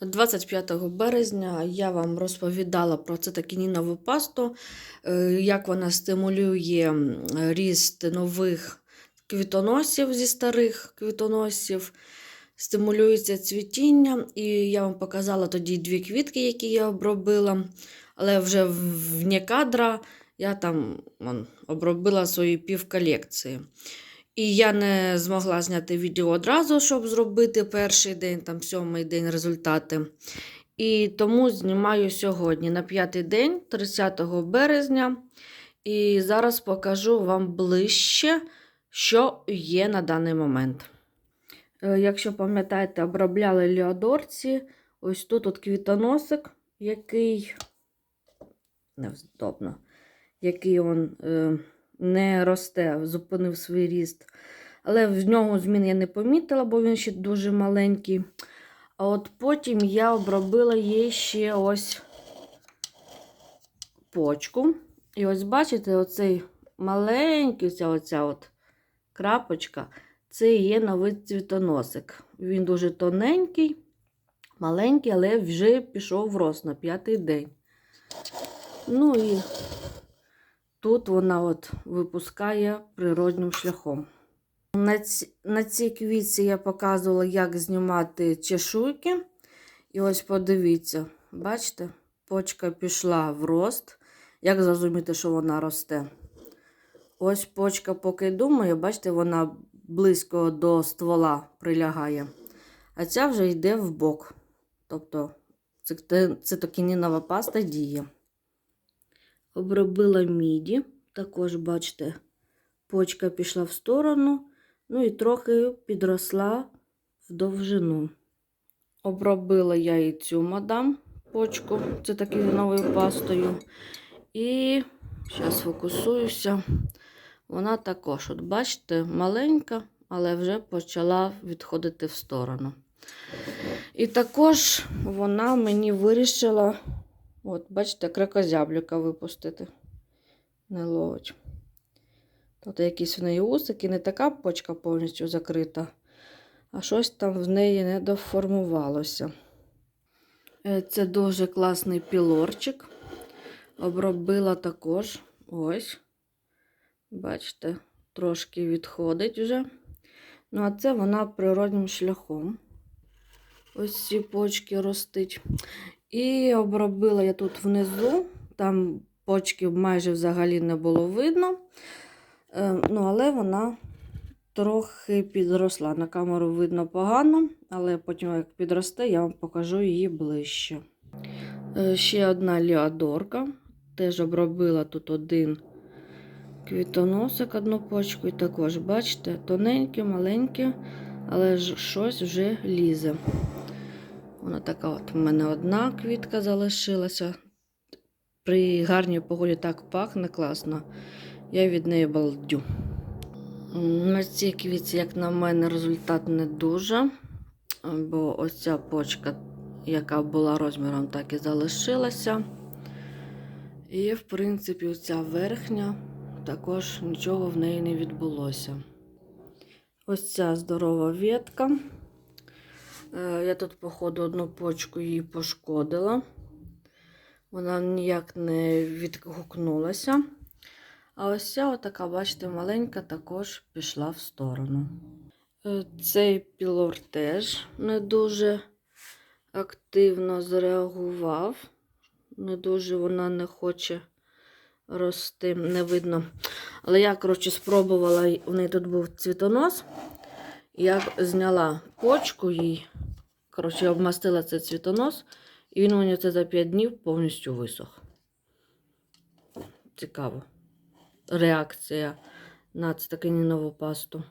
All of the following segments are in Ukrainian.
25 березня я вам розповідала про цитокінінову пасту, е, як вона стимулює ріст нових квітоносів зі старих квітоносів, стимулюється цвітіння. І я вам показала тоді дві квітки, які я обробила, але вже вне кадра я там вон, обробила свої півколекції. І я не змогла зняти відео одразу, щоб зробити перший день, там сьомий день результати. І тому знімаю сьогодні на п'ятий день, 30 березня. І зараз покажу вам ближче, що є на даний момент. Е, Якщо пам'ятаєте, обробляли ліодорці. Ось тут от квітоносик, який невздобно, який он, е, не росте, зупинив свій ріст. Але в нього змін я не помітила, бо він ще дуже маленький. А от потім я обробила їй ще ось почку. І ось бачите, оцей маленький, ця оця от крапочка, це є новий цвітоносик. Він дуже тоненький, маленький, але вже пішов в рост на п'ятий день. Ну і тут вона от випускає природнім шляхом. На, ці, на цій квітці я показувала, як знімати чешуйки. І ось подивіться, бачите, почка пішла в рост. Як зрозуміти, що вона росте? Ось почка, поки думає, бачите, вона близько до ствола прилягає. А ця вже йде в бок. Тобто цит- цитокінінова паста діє. Обробила міді. Також, бачите, почка пішла в сторону, ну і трохи підросла в довжину. Обробила я і цю мадам почку, це такою новою пастою. І зараз фокусуюся. Вона також, от бачите, маленька, але вже почала відходити в сторону. І також вона мені вирішила, от, бачите, крикозяблюка випустити. Не ловить. Тут якісь в неї усики, не така почка повністю закрита, а щось там в неї не доформувалося. Е, Це дуже класний пілорчик. Обробила також ось. Бачите, трошки відходить вже. Ну, а це вона природнім шляхом. Ось ці почки ростить. І обробила я тут внизу, там почки майже взагалі не було видно. Е, Ну, але вона трохи підросла. На камеру видно погано, але потім, як підросте, я вам покажу її ближче. Е, Ще одна ліадорка. Теж обробила тут один квітоносик, одну почку. І також, бачите, тоненьке, маленьке, але ж щось вже лізе. Вона така от в мене одна квітка залишилася. При гарній погоді так пахне класно. Я від неї балдю. На цій квітці, як на мене, результат не дуже. Бо ось ця почка, яка була розміром, так і залишилася. І, в принципі, ця верхня також нічого в неї не відбулося. Ось ця здорова ветка. Е, Я тут, походу, одну почку її пошкодила. Вона ніяк не відгукнулася. А ось ця отака, бачите, маленька також пішла в сторону. Е, Цей пілор теж не дуже активно зреагував. Не дуже вона не хоче рости, не видно. Але я, коротше, спробувала, у неї тут був цвітонос. Я зняла почку їй, коротше, обмастила цей цвітонос, і він мені це за 5 днів повністю висох. Цікаво. Реакція на цитокінінову пасту.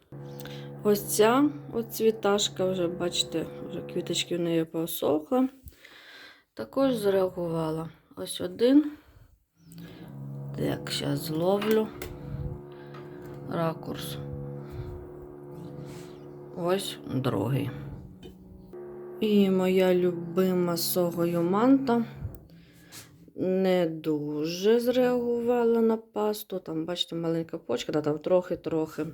Ось ця от цвіташка, вже, бачите, вже квіточки в неї посохли. Також зреагувала. Ось один. Так, зараз зловлю ракурс. Ось другий. І моя любима согою манта не дуже зреагувала на пасту. Там, бачите, маленька почка, да, там трохи-трохи.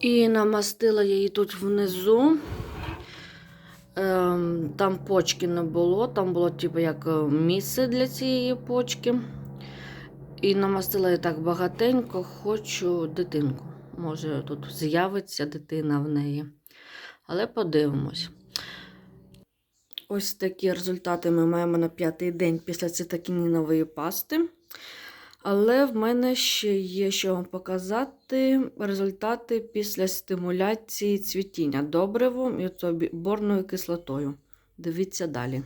І намастила її тут внизу. Ем, там почки не було, там було типу як е, місце для цієї почки. І намастила я так багатенько, хочу дитинку. Може, тут з'явиться дитина в неї. Але подивимось. Ось такі результати ми маємо на п'ятий день після цитокінінової пасти. Але в мене ще є що вам показати результати після стимуляції цвітіння добривом і борною кислотою. Дивіться далі.